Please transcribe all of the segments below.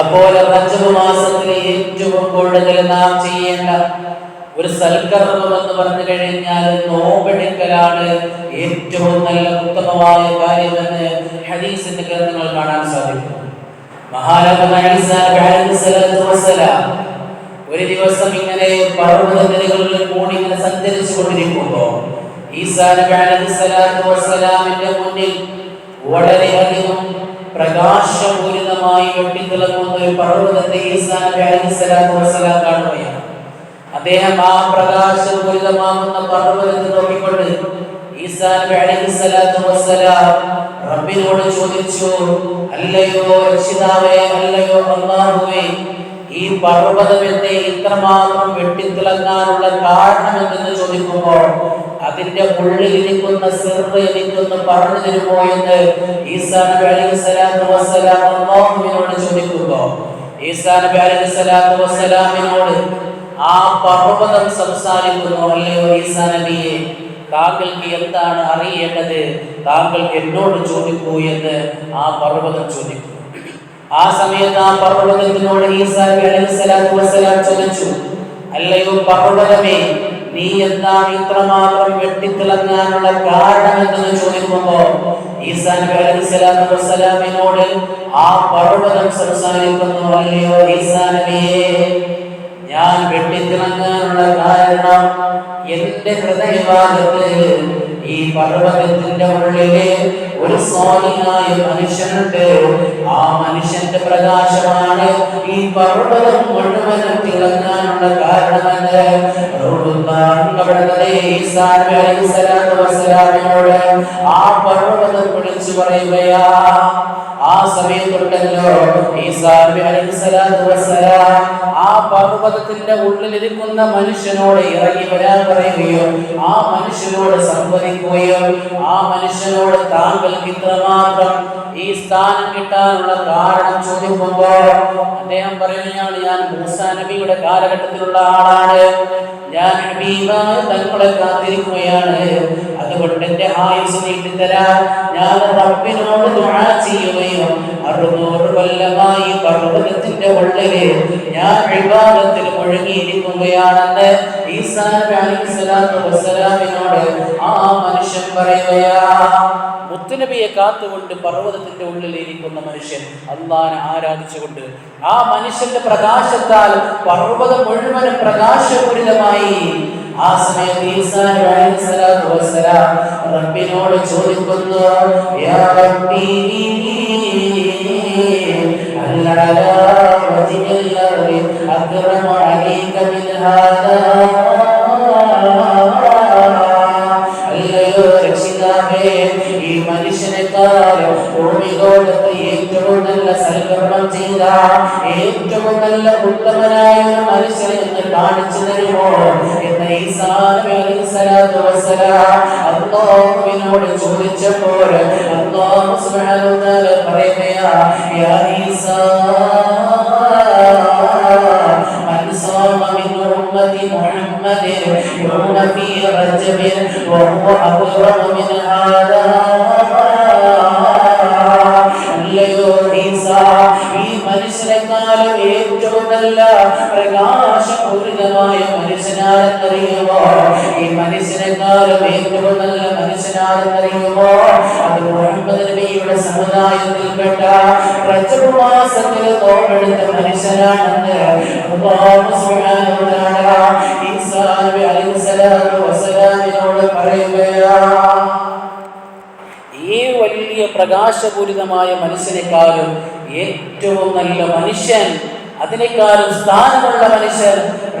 അപ്പോൾ റജബ് മാസത്തിലെ ഏറ്റവും കൂടുതൽ നാം ചെയ്യേണ്ട ഒരു സൽക്കർമ്മം എന്ന് പറഞ്ഞു കഴിഞ്ഞാൽ നോമ്പെടുക്കലാണ് ഏറ്റവും നല്ല ഉത്തമമായ കാര്യമെന്ന് ഹദീസിന്റെ ഗ്രന്ഥങ്ങൾ കാണാൻ സാധിക്കും. ഒരു ദിവസം ഇങ്ങനെ പർവതങ്ങളിൽ കൂടി ഇങ്ങനെ സഞ്ചരിച്ചു കൊണ്ടിരിക്കുമ്പോൾ ഈസാ നബി അലൈഹി സ്വലാത്തു വസ്സലാമിന്റെ മുന്നിൽ വളരെയധികം പ്രകാശപൂരിതമായി വെട്ടിത്തിളങ്ങുന്ന ഒരു പർവതത്തെ ഈസാ നബി അലൈഹി സ്വലാത്തു വസ്സലാം കാണുകയാണ്. അദ്ദേഹം ആ പ്രകാശപൂരിതമാകുന്ന പർവതത്തെ നോക്കിക്കൊണ്ട് ഈസാ നബി അലൈഹി വസ്സലാം റബ്ബിനോട് ചോദിച്ചു അല്ലയോ രക്ഷിതാവേ അല്ലയോ അല്ലാഹുവേ ഈ പർവതം എന്നെ ഇത്രമാത്രം വെട്ടിത്തിളങ്ങാനുള്ള കാരണം എന്തെന്ന് ചോദിക്കുമ്പോൾ അതിന്റെ ഉള്ളിലിരിക്കുന്ന സിർപ്പ് എനിക്കൊന്ന് പറഞ്ഞു തരുമോ എന്ന് ഈസാ നബി അലൈഹി ചോദിക്കുമ്പോൾ ഈസാ നബി അലൈഹി ആ പർവതം സംസാരിക്കുന്നു അല്ലയോ ഈസാ താങ്കൾക്ക് എന്താണ് അറിയേണ്ടത്? താങ്കൾ എന്നോട് ചോദിക്കൂ എന്ന് ആ പർവതം ചോദിക്കും ആ സമയത്ത് ആ പർവതത്തിനോട് ഈസാ അലൈഹി സ്വലാത്തു വസ്സലാം ചോദിച്ചു അല്ലയോ പർവതമേ നീ എന്താണ് ഇത്രമാത്രം വെട്ടിത്തിളങ്ങാനുള്ള കാരണം എന്തെന്ന് ചോദിക്കുമ്പോ ഈസാ ആ പർവതം സംസാരിക്കുന്നു അല്ലയോ ഞാൻ വെട്ടിത്തിളങ്ങാനുള്ള കാരണം എന്റെ ഹൃദയഭാഗത്ത് ഈ പർവതത്തിന്റെ ഉള്ളിൽ ഒരു സ്വാമിയായ മനുഷ്യനുണ്ട്. ആ മനുഷ്യന്റെ പ്രകാശമാണ് ഈ പർവതം മുഴുവനും മനുഷ്യനോട് ഇറങ്ങി വരാൻ പറയുകയോ ആ മനുഷ്യനോട് സംവദിക്കുകയോ ആ മനുഷ്യനോട് താങ്കൾക്ക് ഇത്രമാത്രം ഈ സ്ഥാനം കിട്ടാനുള്ള കാരണം ചോദിക്കുമ്പോൾ അദ്ദേഹം പറയുകയാണ് ഞാൻ മൂസാ നബിയുടെ കാലഘട്ടത്തിലുള്ള ആളാണ്. ഞാൻ തങ്ങളെ കാത്തിരിക്കുകയാണ്. അതുകൊണ്ട് എന്റെ ആയുസ് നീട്ടിത്തരാൻ ഞാൻ റബ്ബിനോട് ദുആ ചെയ്യുകയും അറുന്നൂറ് കൊല്ലമായി പർവതത്തിന്റെ ഉള്ളിൽ ഞാൻ വിവാദത്തിൽ മുഴുകിയിരിക്കുകയാണെന്ന് ഈസാ ആ മനുഷ്യൻ പറയുകയാ മുത്തുനബിയെ കാത്തുകൊണ്ട് പർവതത്തിന്റെ ഉള്ളിൽ ഇരിക്കുന്ന മനുഷ്യൻ അള്ളാനെ ആരാധിച്ചുകൊണ്ട് ആ മനുഷ്യന്റെ പ്രകാശത്താൽ പർവതം മുഴുവനും പ്രകാശപൂരിതമായി. ആ സമയത്ത് റബ്ബിനോട് ചോദിക്കുന്നു യാ റബ്ബി هل على وجه الأرض أكرم عليك من هذا അല്ലയോ രക്ഷിതാവേ ഈ മനുഷ്യനെക്കാളും ഭൂമിലോകത്ത് ഏറ്റവും നല്ല സൽക്കർമ്മം ചെയ്ത ഏറ്റവും നല്ല ഉത്തമനായ ഒരു മനുഷ്യനെ എന്ന് കാണിച്ചു തരുമോ എന്ന് ഈസാ നബി അലൈഹി സ്വലാത്തു വസ്സലാം അല്ലാഹുവിനോട് ചോദിച്ചപ്പോൾ അല്ലാഹു സുബ്ഹാനഹു വ തആല പറയുകയാ യാ ഈസാ من صام من أمة محمد يوم في رجب وهو أكرم من هذا അല്ലയോ ഈസ ഈ മനുഷ്യരെക്കാളും ഏറ്റവും നല്ല പ്രകാശപൂരിതമായ മനുഷ്യനാരെന്നറിയുമോ ഈ മനുഷ്യരെക്കാളും ഏറ്റവും നല്ല മനുഷ്യനാണെന്നറിയുമോ അത് മുഹമ്മദ് നബിയുടെ സമുദായത്തിൽപ്പെട്ട നോമ്പെടുത്ത മനുഷ്യനാണെന്ന് ഈ വലിയ പ്രകാശപൂരിതമായ മനുഷ്യനേക്കാളും ഏറ്റവും നല്ല മനുഷ്യൻ അതിനേക്കാളും സ്ഥാനമുള്ള മനുഷ്യൻ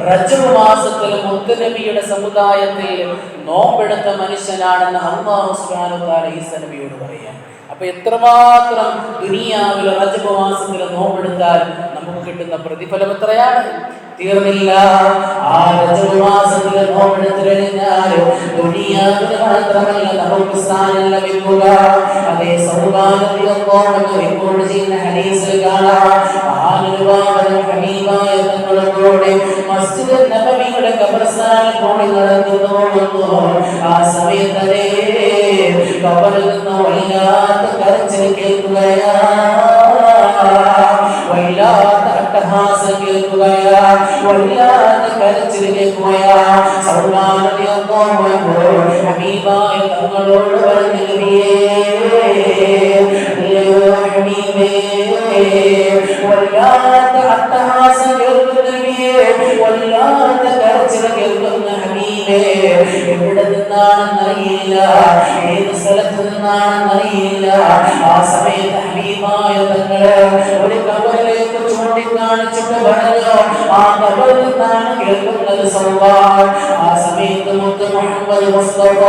റജബ് മാസത്തിൽ മുത്തുനബിയുടെ സമുദായത്തിൽ നോമ്പെടുത്ത മനുഷ്യനാണെന്ന് അള്ളാഹു ഈസ നബിയോട് പറയാം. അപ്പൊ എത്രമാത്രം ദുനിയാവിൽ റജബ് മാസത്തിൽ നോമ്പെടുത്താൽ നമുക്ക് കിട്ടുന്ന പ്രതിഫലം എത്രയാണ്? തീർന്നില്ല ആ റജബ് മാസത്തിൽ നോമ്പെടുത്തു ചെയ്യുന്ന നബവിയുടെ ആ നിന്ന് വൈകാത്ത കരച്ചിൽ കേൾക്കുകയാ വല്ലാതെ കരച്ചിലേക്ക് പോയ ഹബീബായ തങ്ങളോട് പറഞ്ഞു നബിയേ അല്ലയോ ഹബീബേ വല്ലാതെ അട്ടഹാസം കേൾക്കുന്ന നബിയേ വല്ലാതെ കരച്ചിൽ കേൾക്കുന്ന ഹബീബേ എവിടെ നിന്നാണെന്നറിയില്ല ഏത് സ്ഥലത്ത് നിന്നാണെന്നറിയില്ല ആ സമയത്ത് ഹബീബായ തങ്ങൾ ഒരു കബറിലേക്ക് പറഞ്ഞു ആ കബറിൽ നിന്നാണ് കേൾക്കുന്നത് ആ സമയത്ത് മുത്ത് മുഹമ്മദ് മുസ്തഫ.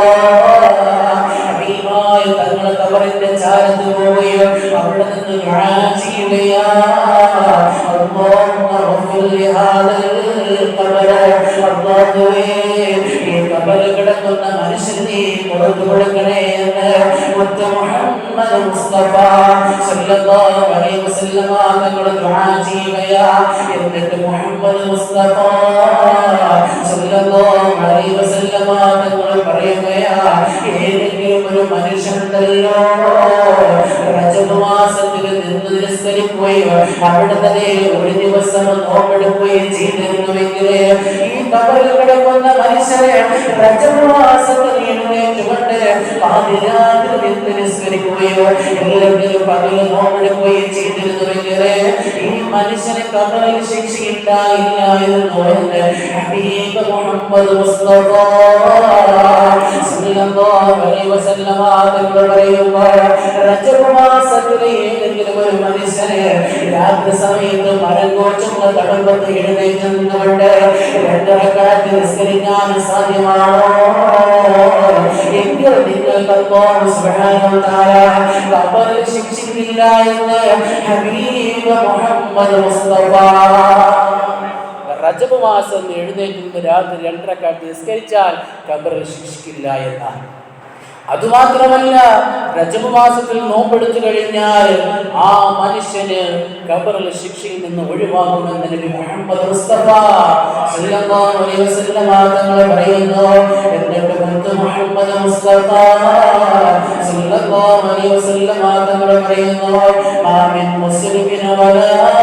ഹബീബായ തങ്ങളെ കബറിന്റെ ചാരത്ത് പോവുകയും അവിടെ നിന്ന് കിടക്കുന്ന മനുഷ്യന് പുറത്തു കൊടുക്കണേ എന്ന് മുഹമ്മദ് മുസ്തഫ സല്ലല്ലാഹു അലൈഹി വസല്ലമ തങ്ങൾ ദുആ ചെയ്യുകയാ എന്നിട്ട് മുഹമ്മദ് മുസ്തഫ സല്ലല്ലാഹു അലൈഹി വസല്ലമ തങ്ങൾ പറയുകയാ ഏതെങ്കിലും ഒരു മനുഷ്യനുണ്ടല്ലോ. റജബ് മാസത്തിൽ നിന്ന് നിസ്കരിക്കുകയോ അവിടുത്തെ ഒരു ദിവസം നോമ്പെടുക്കുകയും ചെയ്തിരുന്നുവെങ്കിൽ ഈ കബറിൽ കിടക്കുന്ന മനുഷ്യരെ രജതമാസത്തിൽ മാസത്തിൽ എഴുന്നേറ്റുകൊണ്ട് നിസ്കരിക്കുകയോ എല്ലാവരും പകൽ നോമ്പെടുക്കുകയും ചെയ്തിരുന്നുവെങ്കിൽ ഈ മനുഷ്യനെ കബറിൽ ശിക്ഷയില്ലായിരുന്നു എന്ന് ഹബീബ് മുഹമ്മദ് മുസ്തഫ ഒരു മനുഷ്യന് രാത്രി സമയത്ത് മരം കോച്ചുന്ന തടമ്പത്ത് എഴുന്നേറ്റ് നിന്നുകൊണ്ട് രണ്ടരക്കാലത്ത് നിസ്കരിക്കാൻ സാധ്യമാണോ അല്ലാഹു സുബ്ഹാനഹു വ തആല മുഹമ്മദ് മാസം എഴുന്നേറ്റ് രാത്രി രാത്രി രണ്ടരക്കാട്ട് നിസ്കരിച്ചാൽ കബറിൽ ശിക്ഷിക്കില്ല എന്നാണ്. അതുമാത്രമല്ല രജപമാസത്തിൽ നോമ്പെടുത്തു കഴിഞ്ഞാൽ ആ മനുഷ്യന് കബറിലെ ശിക്ഷയിൽ നിന്ന് ഒഴിവാകുമെന്ന് നബി മുഹമ്മദ് അലൈഹി പറയുന്നു. മുഹമ്മദ് മുസ്തഫ സല്ലല്ലാഹു അലൈഹി പറയുന്നു വലാ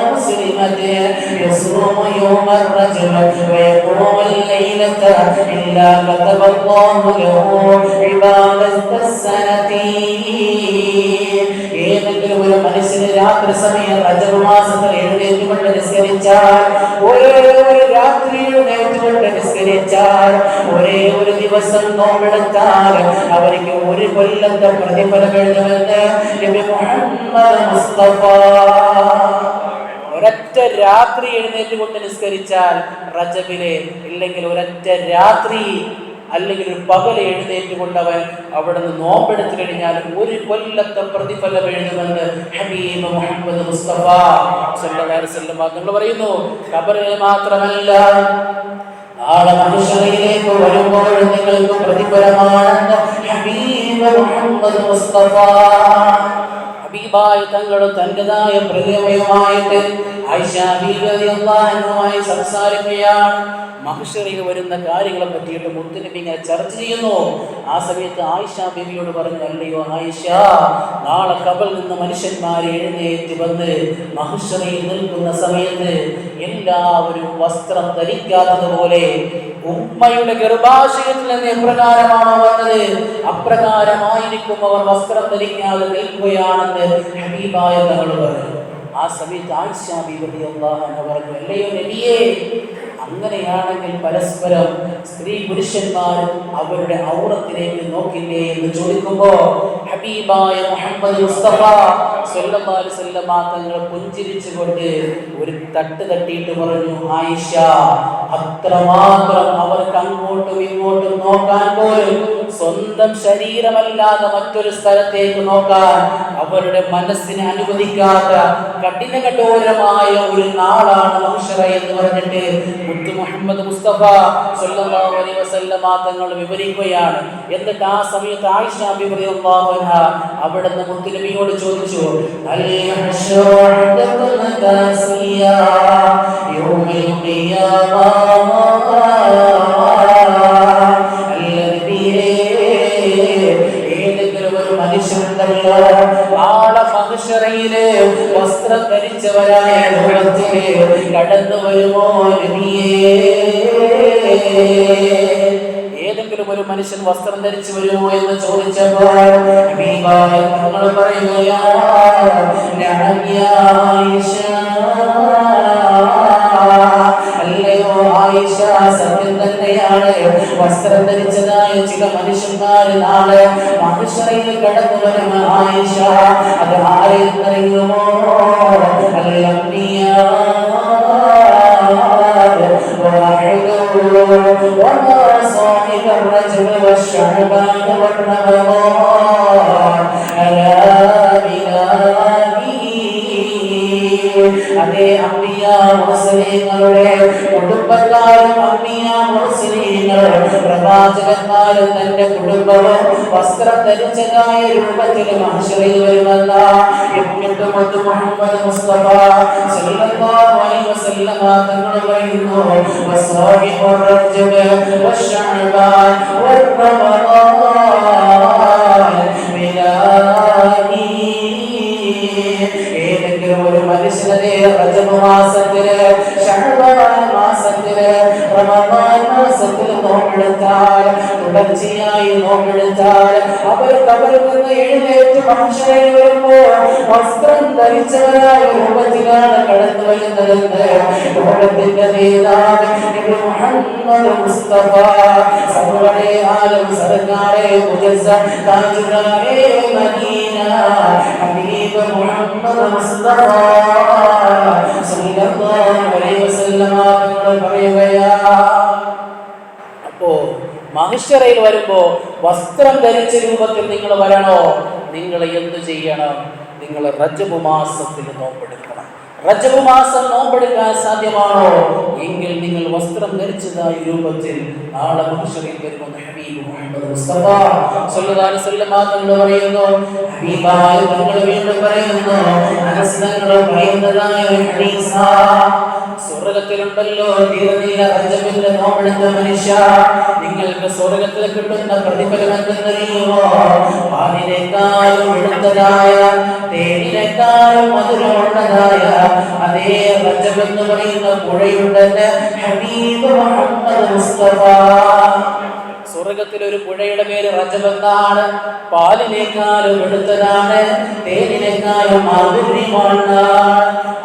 രാത്രി സമയം റജബ് മാസത്തിൽ എഴുന്നേറ്റുകൊണ്ട് നിസ്കരിച്ചാൽ ഒരേ ഒരു രാത്രി എഴുന്നേറ്റുകൊണ്ട് നിസ്കരിച്ചാൽ ഒരേ ഒരു ദിവസം നോമ്പെടുത്താൽ അവർക്ക് ഒരു കൊല്ലത്തെ പ്രതിഫലം എഴുതുമെന്ന് മുഹമ്മദ് മുസ്തഫ. ഒരൊറ്റ രാത്രി എഴുന്നേറ്റ് കൊണ്ട് നിസ്കരിച്ചാൽ റജബിലെ ഇല്ലെങ്കിൽ ഒരൊറ്റ രാത്രി അല്ലെങ്കിൽ ഒരു പകൽ എഴുന്നേറ്റ് കൊണ്ടവൻ അവിടെ നിന്ന് നോമ്പെടുത്തു കഴിഞ്ഞാൽ ഒരു കൊല്ലത്തെ പ്രതിഫലം എഴുതുമെന്ന് ഹബീബ് മുഹമ്മദ് മുസ്തഫ നിങ്ങൾ പറയുന്നു. ഖബറിൽ മാത്രമല്ല നാളെ മനുഷ്യരിലേക്ക് വരുമ്പോൾ നിങ്ങൾക്ക് പ്രതിഫലമാണെന്ന് ഹബീബ് മുഹമ്മദ് മുസ്തഫ ഹബീബായ തങ്ങളും തന്റെതായ റളിയല്ലാഹു അൻഹുമായി സംസാരിക്കുകയാണ്. മഹ്ഷറിൽ വരുന്ന കാര്യങ്ങളെ പറ്റിയിട്ട് മുത്തുനബി ഇങ്ങനെ ചർച്ച ചെയ്യുന്നു. ആ സമയത്ത് ആയിഷ ബീവിയോട് പറഞ്ഞു അല്ലയോ ആയിഷ നാളെ കബൽ നിന്ന് മനുഷ്യന്മാർ എഴുന്നേറ്റ് വന്ന് മഹ്ഷറിൽ നിൽക്കുന്ന സമയത്ത് എല്ലാവരും വസ്ത്രം ധരിക്കാത്തതുപോലെ ഉമ്മയുടെ ഗർഭാശയത്തിൽ നിന്ന് എപ്രകാരമാണോ വന്നത്? അപ്രകാരമായിരിക്കും അവർ വസ്ത്രം ധരിക്കാതെ നിൽക്കുകയാണെന്ന് ഹബീബായ തങ്ങൾ പറഞ്ഞു. ആ സമയത്ത് ആയിഷാബി പറഞ്ഞു അല്ലയോ നബിയേ അങ്ങനെയാണെങ്കിൽ പരസ്പരം സ്ത്രീ പുരുഷന്മാർ അവരുടെ ഔറത്തിലേക്ക് നോക്കില്ലേ എന്ന് ചോദിക്കുമ്പോ ഹബീബായ മുഹമ്മദ് മുസ്തഫ സല്ലല്ലാഹു അലൈഹി വസല്ലമ തങ്ങൾ പുഞ്ചിരിച്ചുകൊണ്ട് ഒരു തട്ട് തട്ടിയിട്ട് പറഞ്ഞു ആയിഷ അത്രമാത്രം അവർക്ക് അങ്ങോട്ടും ഇങ്ങോട്ടും നോക്കാൻ പോലും സ്വന്തം ശരീരമല്ലാതെ മറ്റൊരു സ്ഥലത്തേക്ക് നോക്കാൻ അവരുടെ മനസ്സിനെ അനുവദിക്കാത്ത കഠിന കഠോരമായ ഒരു നാളാണ് മനുഷ്യറ എന്ന് പറഞ്ഞിട്ട് മുത്തു മുഹമ്മദ് മുസ്തഫ സല്ലല്ലാഹു അലൈഹി വസല്ലമ തങ്ങൾ വിവരിക്കുകയാണ്. എന്നിട്ട് ആ സമയത്ത് ആയിഷ അവിടെ അവിടുന്ന് മുത്തുനബിയോട് ചോദിച്ചു അൽ യൗമൽ ഖിയാമ ഏതെങ്കിലും ഒരു മനുഷ്യനുണ്ടല്ലോ. ആളെ മനുഷ്യറയിൽ വസ്ത്രം ധരിച്ചവരായ കടന്നു വരുമോ ഏതെങ്കിലും ഒരു മനുഷ്യൻ വസ്ത്രം ധരിച്ചു വരുമോ എന്ന് ചോദിച്ചപ്പോൾ പറയുകയാ ആയിഷ." അല്ലയോ ആയിഷ സത്യം തന്നെയാണ് വസ്ത്രം ധരിച്ചതായ ചില മനുഷ്യന്മാർ നാളെ മനുഷ്യരയിൽ കടന്നു വരും ആയിഷ അത് ആരെന്നറിയുമോ അല്ലംബിയാ وما صاحب الرجل والشعبان والرمضان ألا بلادي അതേ അമ്പിയ മുസ്ലിങ്ങളുടെ കുടുംബക്കാരും അമ്പിയ മുസ്ലിങ്ങൾ പ്രവാചകന്മാരും തന്റെ കുടുംബവും വസ്ത്രം ധരിച്ചതായ രൂപത്തിൽ മനുഷ്യരിൽ വരുമല്ല എന്നിട്ടും മുഹമ്മദ് മുസ്തഫ സല്ലല്ലാഹു അലൈഹി വസല്ലമ തങ്ങൾ പറയുന്നു വസാഹിബു റജബ് വശഅബാൻ വറമദാൻ റജബ് മാസത്തിൽ ഷഹബാൻ മാസത്തിൽ റമദാൻ മാസത്തിൽ നോമ്പെടുത്താൽ തുടർച്ചയായി നോമ്പെടുത്താൽ അവർ കബറിൽ നിന്ന് എഴുന്നേറ്റ് മനുഷ്യരായി വരുമ്പോൾ വസ്ത്രം ധരിച്ചവരായ രൂപത്തിലാണ് കടന്നു വരുന്നതെന്ന് ലോകത്തിന്റെ നേതാവ് മുഹമ്മദ് മുസ്തഫ സർവടെ ആലം സർക്കാരെ മുജസ്സം താജുദാരെ മദീന ഹബീബ് മുഹമ്മദ് മുസ്തഫ മഹിഷറയിൽ വരുമ്പോൾ വസ്ത്രം ധരിച്ച രൂപത്തിൽ നിങ്ങൾ വരണോ? നിങ്ങൾ എന്ത് ചെയ്യണം? നിങ്ങൾ റജബ് മാസത്തിൽ നോമ്പെടുക്കണം. റജബ് മാസം നോമ്പെടുക്കാൻ സാധ്യമാണോ? എങ്കിൽ നിങ്ങൾ വസ്ത്രം ധരിച്ചതായ രൂപത്തിൽ നാളെ മനുഷ്യരിൽ വരുമെന്ന് ഹബീബ് മുഹമ്മദ് മുസ്തഫ അലൈഹി തങ്ങൾ പറയുന്നു. വീണ്ടും പറയുന്നു. സ്വർഗത്തിലുണ്ടല്ലോ മനുഷ്യ. നിങ്ങൾക്ക് സ്വർഗത്തിൽ കിട്ടുന്ന പ്രതിഫലം എന്തെന്നറിയുമോ? പാലിനേക്കാളും എടുത്തതായ തേനിനേക്കാളും മധുരമുള്ളതായ അതേ റജബ് പറയുന്ന പുഴയുണ്ടെന്ന് മുഹമ്മദ് മുസ്തഫ. സ്വർഗത്തിലൊരു പുഴയുടെ പേര് റജമെന്നാണ് പാലിനേക്കാളും എടുത്തതാണ് തേനിനേക്കാളും മാധുര്യമാണ്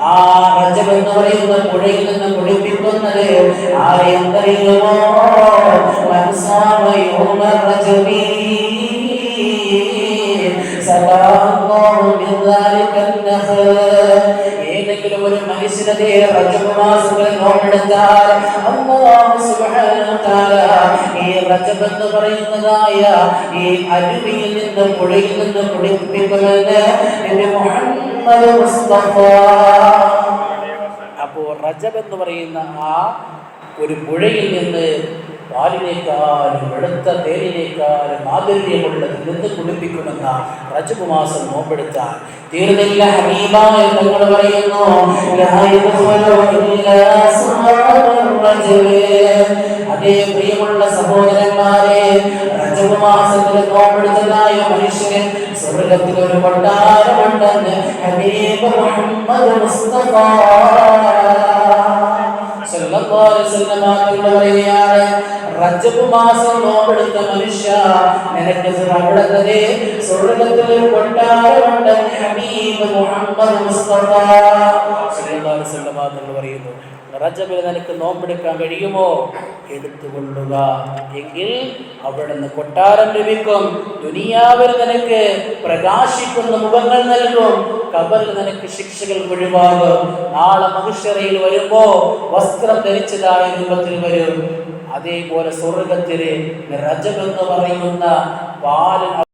ആ റജം പറയുന്ന പുഴയിൽ നിന്ന് കുളിപ്പിക്കുന്നത് ആരെന്തറിയുമോ ഏതെങ്കിലും ഒരു മനുഷ്യനെ റജമാസങ്ങളിൽ നോമ്പെടുത്താൽ ഈ റജബ് എന്ന് പറയുന്നതായ ഈ അരുവിയിൽ നിന്ന് പുഴയിൽ നിന്ന് കുളിപ്പിക്കുന്നത് എന്റെ മുഹമ്മദ് മുസ്തഫ. അപ്പോൾ റജബ് എന്ന് പറയുന്ന ആ ഒരു പുഴയിൽ നിന്ന് പാലിനേക്കാളും വെളുത്ത തേനിനേക്കാളും മാധുര്യമുള്ളത് നിന്ന് കുളിപ്പിക്കുമെന്ന റജബ് മാസം നോമ്പെടുത്താൽ തീർന്നില്ല ഹബീബായ തങ്ങൾ പറയുന്നു. അതേ പ്രിയമുള്ള സഹോദരന്മാരെ റജബ് മാസത്തിൽ നോമ്പെടുത്തതായ മനുഷ്യൻ സ്വർഗത്തിൽ ഒരു കൊട്ടാരമുണ്ടെന്ന് ഹബീബ് മുഹമ്മദ് മുസ്തഫ സല്ലല്ലാഹു അലൈഹി വസല്ലം പറയുകയാണ്. റജബ് മാസം നോമ്പെടുത്ത മനുഷ്യ നിനക്ക് അവിടുത്തെ സ്വർഗത്തിൽ ഒരു ഹബീബ് മുഹമ്മദ് മുസ്തഫ. തങ്ങൾ പറയുന്നു റജബിൽ നിനക്ക് നോമ്പെടുക്കാൻ കഴിയുമോ? എടുത്തുകൊള്ളുക. എങ്കിൽ അവിടുന്ന് കൊട്ടാരം ലഭിക്കും. ദുനിയാവിൽ നിനക്ക് പ്രകാശിക്കുന്ന മുഖങ്ങൾ നൽകും. കബറിൽ നിനക്ക് ശിക്ഷകൾ ഒഴിവാകും. നാളെ മനുഷ്യറയിൽ വരുമ്പോ വസ്ത്രം ധരിച്ചതായ രൂപത്തിൽ വരും. അതേപോലെ സ്വർഗത്തിലെ രജമെന്ന് എന്ന് പറയുന്ന പാൽ